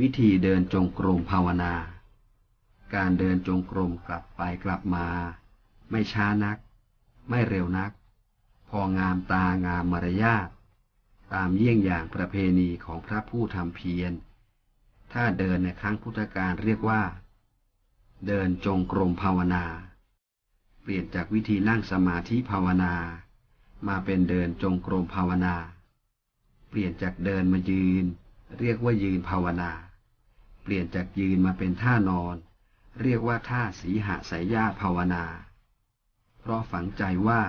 วิธีเดินจงกรมภาวนา การเดินจงกรมกลับไปกลับมา ไม่ช้านัก ไม่เร็วนัก พองามตางามมารยาทตามเยี่ยงอย่างประเพณีของพระผู้ทำเพียร ถ้าเดินในครั้งพุทธกาลเรียกว่า เดินจงกรมภาวนา เปลี่ยนจากวิธีนั่งสมาธิภาวนา มาเป็นเดินจงกรมภาวนา เปลี่ยนจากเดินมายืน เรียกว่ายืนภาวนา เปลี่ยนจากยืนมาเป็นท่านอน เรียกว่าท่าสีหสายญาภาวนา เพราะฝังใจว่า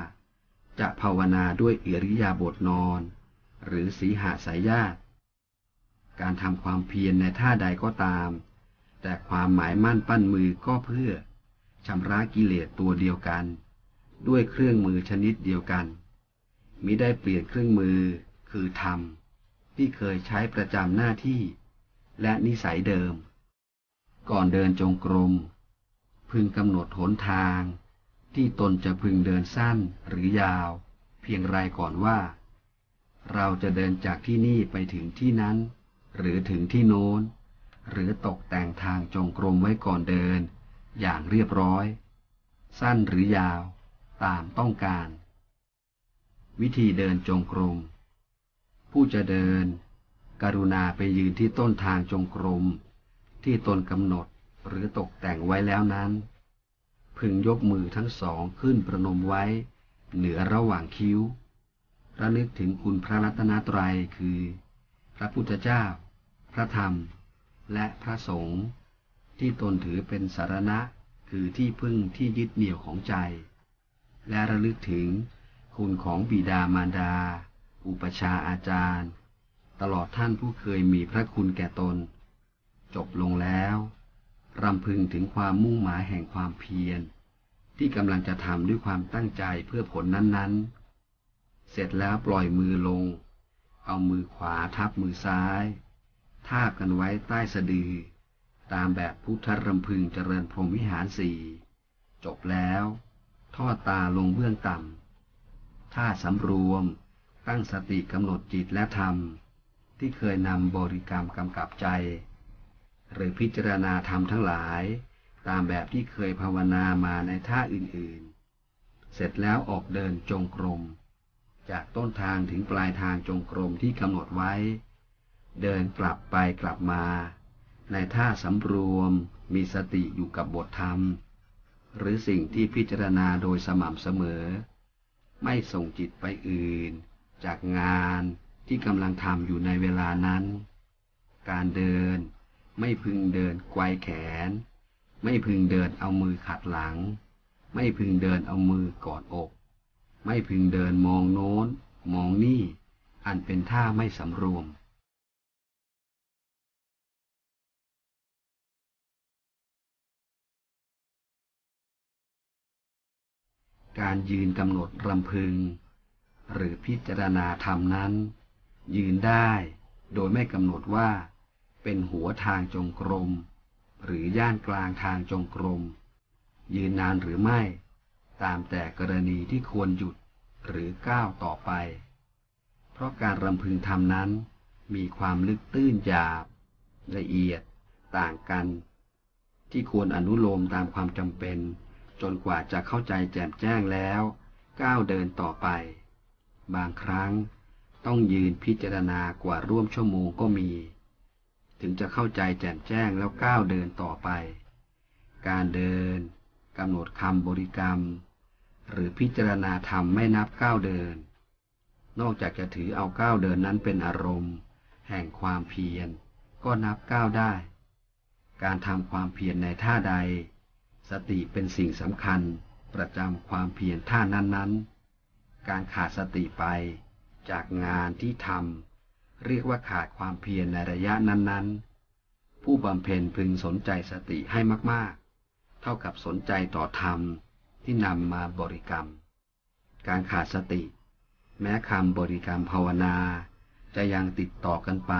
จะภาวนาด้วยอิริยาบถนอน หรือสีหสายญาตการทำความเพียรในท่าใดก็ตาม แต่ความหมายมั่นปั้นมือก็เพื่อชำระกิเลสตัวเดียวกัน ด้วยเครื่องมือชนิดเดียวกันมิได้เปลี่ยนเครื่องมือคือธรรม ที่เคยใช้ประจำหน้าที่ และนิสัยเดิม ก่อนเดินจงกรม พึงกำหนดหนทาง ที่ตนจะพึงเดินสั้นหรือยาว เพียงไรก่อนว่า เราจะเดินจากที่นี่ไปถึงที่นั้น หรือถึงที่โน้น หรือตกแต่งทางจงกรมไว้ก่อนเดิน อย่างเรียบร้อย สั้นหรือยาว ตามต้องการ วิธีเดินจงกรม ผู้จะเดิน กรุณาไปยืนที่ต้นทางจงกรม ที่ตนกำหนดหรือตกแต่งไว้แล้วนั้น พึงยกมือทั้งสองขึ้นประนมไว้ เหนือระหว่างคิ้ว ระลึกถึงคุณพระรัตนตรัยคือ พระพุทธเจ้า พระธรรม และพระสงฆ์ที่ตนถือเป็นสารณะคือที่พึ่งที่ยึดเหนี่ยวของใจ และระลึกถึงคุณของบิดามารดา อุปชาอาจารย์ ตลอดท่านผู้เคยมีพระคุณแก่ตน จบลงแล้วรำพึงถึงความมุ่งหมายแห่งความเพียร ที่กำลังจะทำด้วยความตั้งใจเพื่อผลนั้นๆ เสร็จแล้วปล่อยมือลง เอามือขวาทับมือซ้าย ทาบกันไว้ใต้สะดือ ตามแบบพุทธรำพึงเจริญพรหมวิหารสี่จบแล้ว ทอดตาลงเบื้องต่ำท่าสำรวม ตั้งสติกำหนดจิตและธรรม ที่เคยนำบริกรรมกำกับใจ หรือพิจารณาธรรมทั้งหลาย ตามแบบที่เคยภาวนามาในท่าอื่นๆ เสร็จแล้วออกเดินจงกรม จากต้นทางถึงปลายทางจงกรมที่กำหนดไว้ เดินกลับไปกลับมา ในท่าสำรวมมีสติอยู่กับบทธรรม หรือสิ่งที่พิจารณาโดยสม่ำเสมอ ไม่ส่งจิตไปอื่น จากงานที่กำลังทำอยู่ในเวลานั้น การเดิน ไม่พึงเดินไกวแขน ไม่พึงเดินเอามือขัดหลัง ไม่พึงเดินเอามือกอดอก ไม่พึงเดินมองโน้น มองนี่ อันเป็นท่าไม่สำรวมการยืนกำหนดรำพึง หรือพิจารณาธรรมนั้น ยืนได้โดยไม่กำหนดว่า เป็นหัวทางจงกรม หรือย่านกลางทางจงกรม ยืนนานหรือไม่ ตามแต่กรณีที่ควรหยุดหรือก้าวต่อไป เพราะการรำพึงธรรมนั้น มีความลึกตื้นหยาบ ละเอียด ต่างกัน ที่ควรอนุโลมตามความจำเป็น จนกว่าจะเข้าใจแจ่มแจ้งแล้ว ก้าวเดินต่อไป บางครั้งต้องยืนพิจารณากว่าร่วมชั่วโมงก็มี ถึงจะเข้าใจแจ่มแจ้งแล้วก้าวเดินต่อไป การเดินกำหนดคำบริกรรม หรือพิจารณาธรรมไม่นับก้าวเดิน นอกจากจะถือเอาก้าวเดินนั้นเป็นอารมณ์ แห่งความเพียร ก็นับก้าวได้ การทำความเพียรในท่าใด สติเป็นสิ่งสำคัญประจำความเพียรท่านั้นๆ การขาดสติไป จากงานที่ทำเรียกว่าขาดความเพียรในระยะนั้นๆ ผู้บำเพ็ญพึงสนใจสติให้มากๆ เท่ากับสนใจต่อธรรมที่นำมาบริกรรม การขาดสติ แม้คำบริกรรมภาวนา จะยังติดต่อกันไป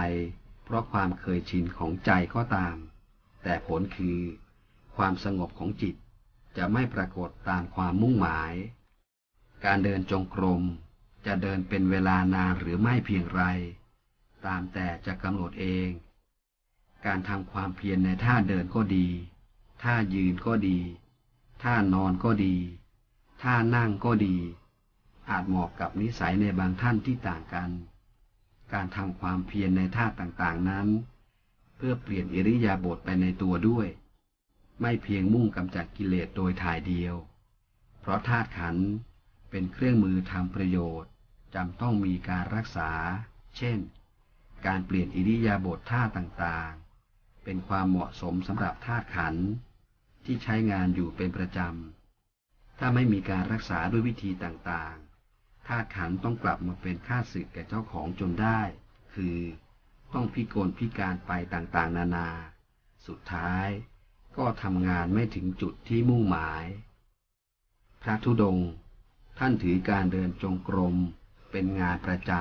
เพราะความเคยชินของใจก็ตาม แต่ผลคือ ความสงบของจิตจะไม่ปรากฏตามความมุ่งหมาย การเดินจงกรม จะเดินเป็นเวลานานหรือไม่เพียงไร ตามแต่จะกำหนดเอง การทำความเพียรในท่าเดินก็ดี ท่ายืนก็ดี ท่านอนก็ดี ท่านั่งก็ดี อาจเหมาะกับนิสัยในบางท่านที่ต่างกัน การทำความเพียรในท่าต่างๆนั้น เพื่อเปลี่ยนอิริยาบถไปในตัวด้วย ไม่เพียงมุ่งกำจัดกิเลสโดยถ่ายเดียว เพราะธาตุขันธ์ เป็นเครื่องมือทำประโยชน์จำต้องมีการรักษา เช่น การเปลี่ยนอิริยาบถท่าต่างๆ เป็นความเหมาะสมสำหรับธาตุขันธ์ที่ใช้งานอยู่เป็นประจำ ถ้าไม่มีการรักษาด้วยวิธีต่างๆ ธาตุขันธ์ต้องกลับมาเป็นข้าศึกแก่เจ้าของจนได้ คือ ต้องพิกลพิการไปต่างๆ นานา สุดท้ายก็ทำงานไม่ถึงจุดที่มุ่งหมาย พระธุดงค์ ท่านถือการเดินจงกรม เป็นงานประจ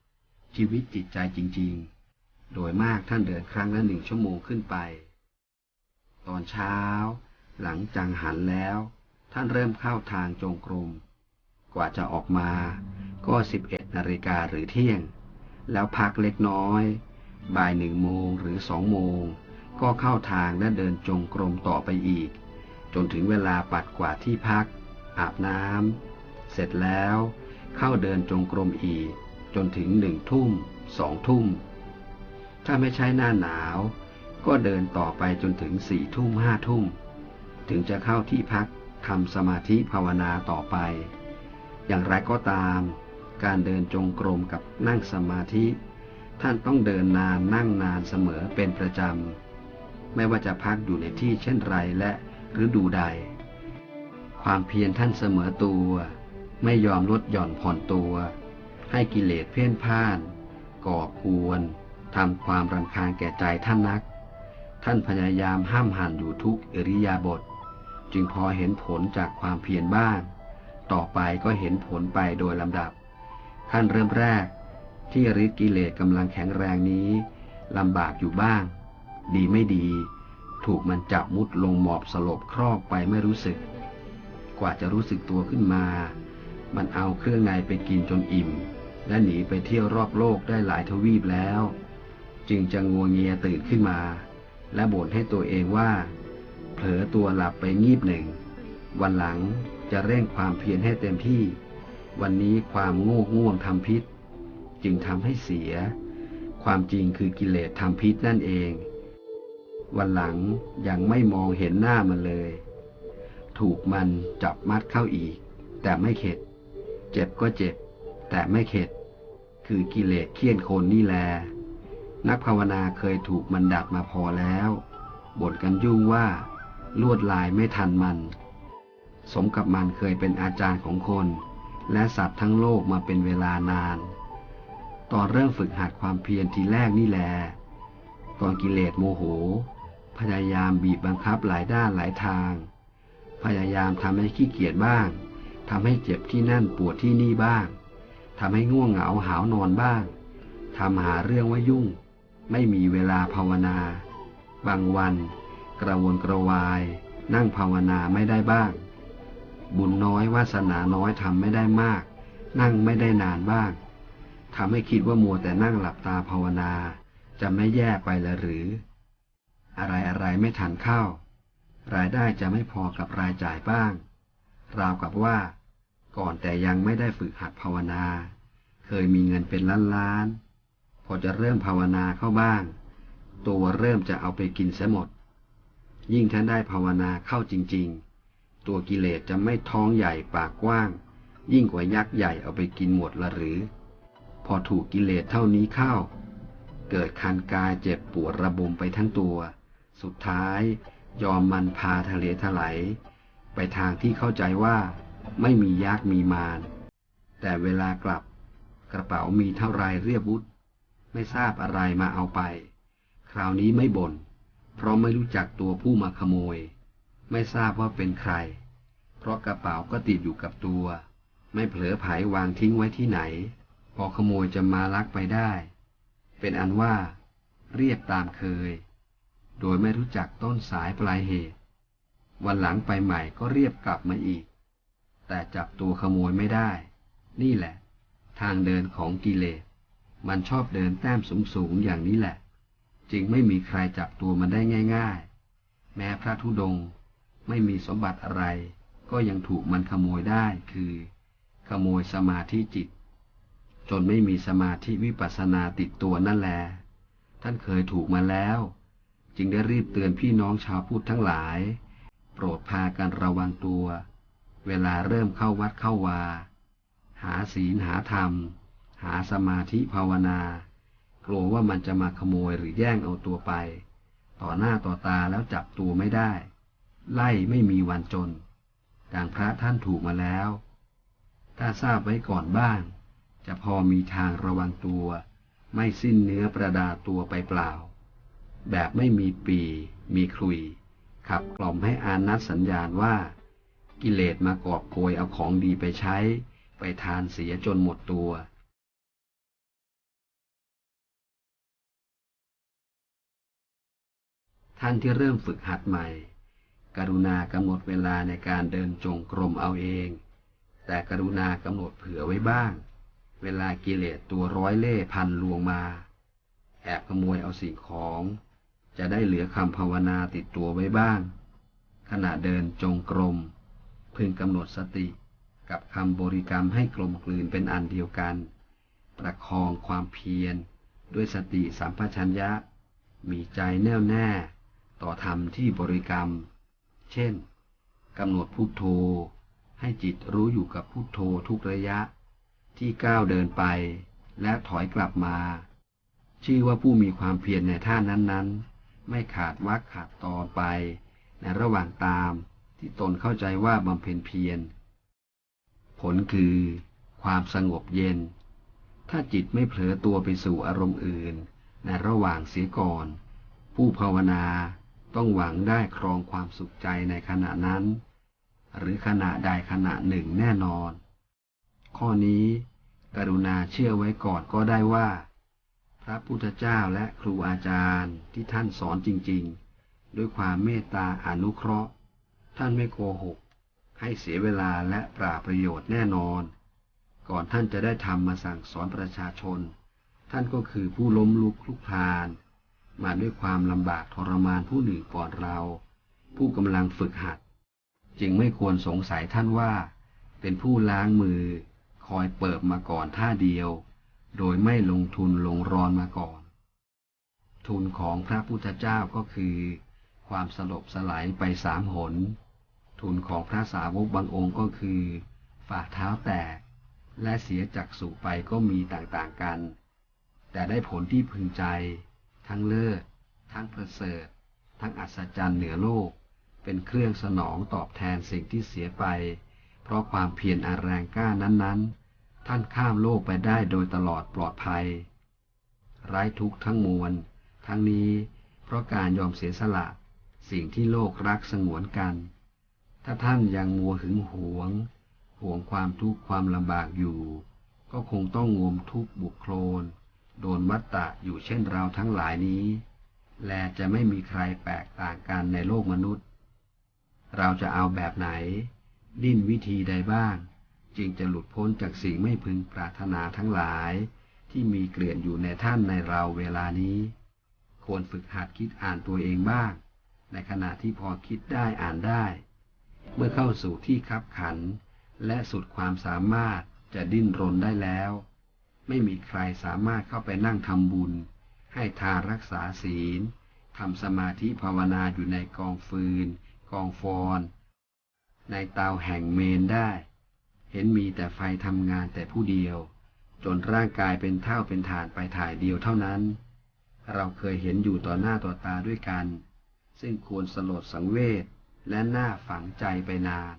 ำชีวิตจิตใจจริง ๆ โดยมากท่านเดินครั้งละหนึ่งชั่วโมงขึ้นไป ตอนเช้า หลังจังหันแล้ว ท่านเริ่มเข้าทางจงกรม กว่าจะออกมา ก็สิบเอ็ดนาฬิกาหรือเที่ยง แล้วพักเล็กน้อย บ่ายหนึ่งโมงหรือสองโมง ก็เข้าทางและเดินจงกรมต่อไปอีก จนถึงเวลาปัดกวาดที่พัก อาบน้ำ ร็จแล้ว เข้าเดินจงกรมอีก จนถึงหนึ่งทุ่มสองทุ่ม ถ้าไม่ใช่หน้าหนาว ก็เดินต่อไปจนถึงสี่ทุ่มห้าทุ่ม ถึงจะเข้าที่พักทำสมาธิภาวนาต่อไป อย่างไรก็ตาม การเดินจงกรมกับนั่งสมาธิ ท่านต้องเดินนานนั่งนานเสมอเป็นประจำ ไม่ว่าจะพักอยู่ในที่เช่นไรและฤดูใด ความเพียรท่านเสมอตัว ไม่ยอมลดหย่อนผ่อนตัว ให้กิเลสเพ่นพ่าน ก่อกวนทำความรำคาญแก่ใจท่านนัก ท่านพยายามห้ามหันอยู่ทุกอริยาบถจึงพอเห็นผลจากความเพียรบ้าง ต่อไปก็เห็นผลไปโดยลำดับ ขั้นเริ่มแรก ที่ฤทธิกิเลสกำลังแข็งแรงนี้ลำบากอยู่บ้าง ดีไม่ดี ถูกมันจับมุดลงหมอบสลบครอกไปไม่รู้สึก กว่าจะรู้สึกตัวขึ้นมา มันเอาเครื่องในไปกินจนอิ่ม และหนีไปเที่ยวรอบโลกได้หลายทวีปแล้ว จึงจะงัวเงียตื่นขึ้นมา และบ่นให้ตัวเองว่า เผลอตัวหลับไปงีบหนึ่ง วันหลังจะเร่งความเพียรให้เต็มที่ วันนี้ความโง่ง่วงทำพิษ จึงทำให้เสีย ความจริงคือกิเลสทำพิษนั่นเอง วันหลังยังไม่มองเห็นหน้ามันเลย ถูกมันจับมัดเข้าอีก แต่ไม่เข็ด เจ็บก็เจ็บ แต่ไม่เข็ด คือกิเลสเคี่ยนโคนนี่แล นักภาวนาเคยถูกมันดัดมาพอแล้วบ่นกันยุ่งว่า ลวดลายไม่ทันมัน สมกับมันเคยเป็นอาจารย์ของคน และสัตว์ทั้งโลกมาเป็นเวลานาน ตอนเริ่มฝึกหัดความเพียรทีแรกนี่แล ตอนกิเลสโมโห พยายามบีบบังคับหลายด้านหลายทาง พยายามทำให้ขี้เกียจบ้าง ทำให้เจ็บที่นั่นปวดที่นี่บ้างทำให้ง่วงเหงาหาวนอนบ้างทำหาเรื่องว่ายุ่ง ไม่มีเวลาภาวนา บางวัน กระวนกระวาย นั่งภาวนาไม่ได้บ้าง บุญน้อยวาสนาน้อยทำไม่ได้มาก นั่งไม่ได้นานบ้างทำให้คิดว่ามัวแต่นั่งหลับตาภาวนา จะไม่แย่ไปแล้วหรือ อะไรอะไรไม่ทันเข้ารายได้จะไม่พอกับรายจ่ายบ้าง ราวกับว่า ก่อนแต่ยังไม่ได้ฝึกหัดภาวนา เคยมีเงินเป็นล้านล้านๆพอจะเริ่มภาวนาเข้าบ้าง ตัวเริ่มจะเอาไปกินเสียหมด ยิ่งท่านได้ภาวนาเข้าจริง ๆ ตัวกิเลสจะไม่ท้องใหญ่ปากกว้าง ยิ่งกว่ายักษ์ใหญ่เอาไปกินหมดละหรือ พอถูกกิเลสเท่านี้เข้า เกิดคันกายเจ็บปวดระบมไปทั้งตัว สุดท้ายยอมมันพาทะเลถลายไปทางที่เข้าใจว่า ไม่มียักมีมาร แต่เวลากลับกระเป๋ามีเท่าไรเรียบวุฒไม่ทราบอะไรมาเอาไป คราวนี้ไม่บน่นเพราะไม่รู้จักตัวผู้มาขโมย ไม่ทราบว่าเป็นใคร เพราะกระเป๋าก็ติดอยู่กับตัว ไม่เผลอไผวางทิ้งไว้ที่ไหน พอขโมยจะมาลักไปได้ เป็นอันว่า เรียบตามเคย โดยไม่รู้จักต้นสายปลายเหตุ วันหลังไปใหม่ก็เรียบกลับมาอีก แต่จับตัวขโมยไม่ได้ นี่แหละ ทางเดินของกิเลส มันชอบเดินแต้มสูงๆอย่างนี้แหละ จึงไม่มีใครจับตัวมันได้ง่าย ๆ แม้พระธุดงไม่มีสมบัติอะไร ก็ยังถูกมันขโมยได้คือ ขโมยสมาธิจิต จนไม่มีสมาธิวิปัสสนาติดตัวนั่นแหละท่านเคยถูกมาแล้ว จึงได้รีบเตือนพี่น้องชาวพุทธทั้งหลาย โปรดพากันระวังตัว เวลาเริ่มเข้าวัดเข้าวา หาศีลหาธรรม หาสมาธิภาวนา กลัวว่ามันจะมาขโมยหรือแย่งเอาตัวไป ต่อหน้าต่อตาแล้วจับตัวไม่ได้ ไล่ไม่มีวันจน ดังพระท่านถูกมาแล้ว ถ้าทราบไว้ก่อนบ้าง จะพอมีทางระวังตัว ไม่สิ้นเนื้อประดาตัวไปเปล่า แบบไม่มีปี มีคลุย ขับกล่อมให้อานัดสัญญาณว่า กิเลสมากอบโกยเอาของดีไปใช้ ไปทานเสียจนหมดตัว ท่านที่เริ่มฝึกหัดใหม่ กรุณากำหนดเวลาในการเดินจงกรมเอาเอง แต่กรุณากำหนดเผื่อไว้บ้าง เวลากิเลสตัวร้อยเล่พันลวงมา แอบขโมยเอาสิ่งของจะได้เหลือคำภาวนาติดตัวไว้บ้าง ขณะเดินจงกรม พึงกำหนดสติ กับคำบริกรรมให้กลมกลืนเป็นอันเดียวกัน ประคองความเพียร ด้วยสติสัมปชัญญะ มีใจแน่วแน่ ต่อธรรมที่บริกรรม เช่นกำหนดพุทโธ ให้จิตรู้อยู่กับพุทโธทุกระยะ ที่ก้าวเดินไป และถอยกลับมา ชื่อว่าผู้มีความเพียรในท่านั้นๆ ไม่ขาดวักขาดตอนไป ในระหว่างตาม ที่ตนเข้าใจว่าบำเพ็ญเพียร ผลคือความสงบเย็น ถ้าจิตไม่เผลอตัวไปสู่อารมณ์อื่น ในระหว่างเสียก่อน ผู้ภาวนาต้องหวังได้ครองความสุขใจในขณะนั้น หรือขณะใดขณะหนึ่งแน่นอน ข้อนี้กรุณาเชื่อไว้ก่อนก็ได้ว่า พระพุทธเจ้าและครูอาจารย์ที่ท่านสอนจริง ๆ ด้วยความเมตตาอนุเคราะห์ ท่านไม่โกหก ให้เสียเวลาและปราประโยชน์แน่นอน ก่อนท่านจะได้ทำมาสั่งสอนประชาชน ท่านก็คือผู้ล้มลุกคลุกคลาน มาด้วยความลำบากทรมานผู้หนึ่งก่อนเรา ผู้กำลังฝึกหัด จึงไม่ควรสงสัยท่านว่า เป็นผู้ล้างมือ คอยเปิบมาก่อนท่าเดียว โดยไม่ลงทุนลงรอนมาก่อน ทุนของพระพุทธเจ้าก็คือความสลบสลายไปสามหน ทุนของพระสาวกบางองค์ก็คือ ฝ่าเท้าแตก และเสียจักษุไปก็มีต่างๆกัน แต่ได้ผลที่พึงใจ ทั้งเลิศ ทั้งประเสริฐ ทั้งอัศจรรย์เหนือโลก เป็นเครื่องสนองตอบแทนสิ่งที่เสียไป เพราะความเพียรอันแรงกล้านั้นๆ ท่านข้ามโลกไปได้โดยตลอดปลอดภัย ไร้ทุกข์ทั้งมวล ทั้งนี้เพราะการยอมเสียสละ สิ่งที่โลกรักสงวนกัน ถ้าท่านยังมัวหึงหวงห่วงความทุกข์ความลำบากอยู่ ก็คงต้องงมทุกข์บุกโคลน โดนวัตตะอยู่เช่นเราทั้งหลายนี้ และจะไม่มีใครแตกต่างกันในโลกมนุษย์ เราจะเอาแบบไหน ดิ้นวิธีใดบ้าง จึงจะหลุดพ้นจากสิ่งไม่พึงปรารถนาทั้งหลาย ที่มีเกลื่อนอยู่ในท่านในเราเวลานี้ ควรฝึกหัดคิดอ่านตัวเองบ้าง ในขณะที่พอคิดได้อ่านได้ เมื่อเข้าสู่ที่คับขัน และสุดความสามารถจะดิ้นรนได้แล้ว ไม่มีใครสามารถเข้าไปนั่งทำบุญ ให้ทานรักษาศีลทำสมาธิภาวนาอยู่ในกองฟืน กองฟอน ในเตาแห่งเมนได้ เห็นมีแต่ไฟทำงานแต่ผู้เดียว จนร่างกายเป็นเท่าเป็นฐานไปถ่ายเดียวเท่านั้น เราเคยเห็นอยู่ต่อหน้าต่อตาด้วยกัน ซึ่งควรสลดสังเวช และน่าฝังใจไปนาน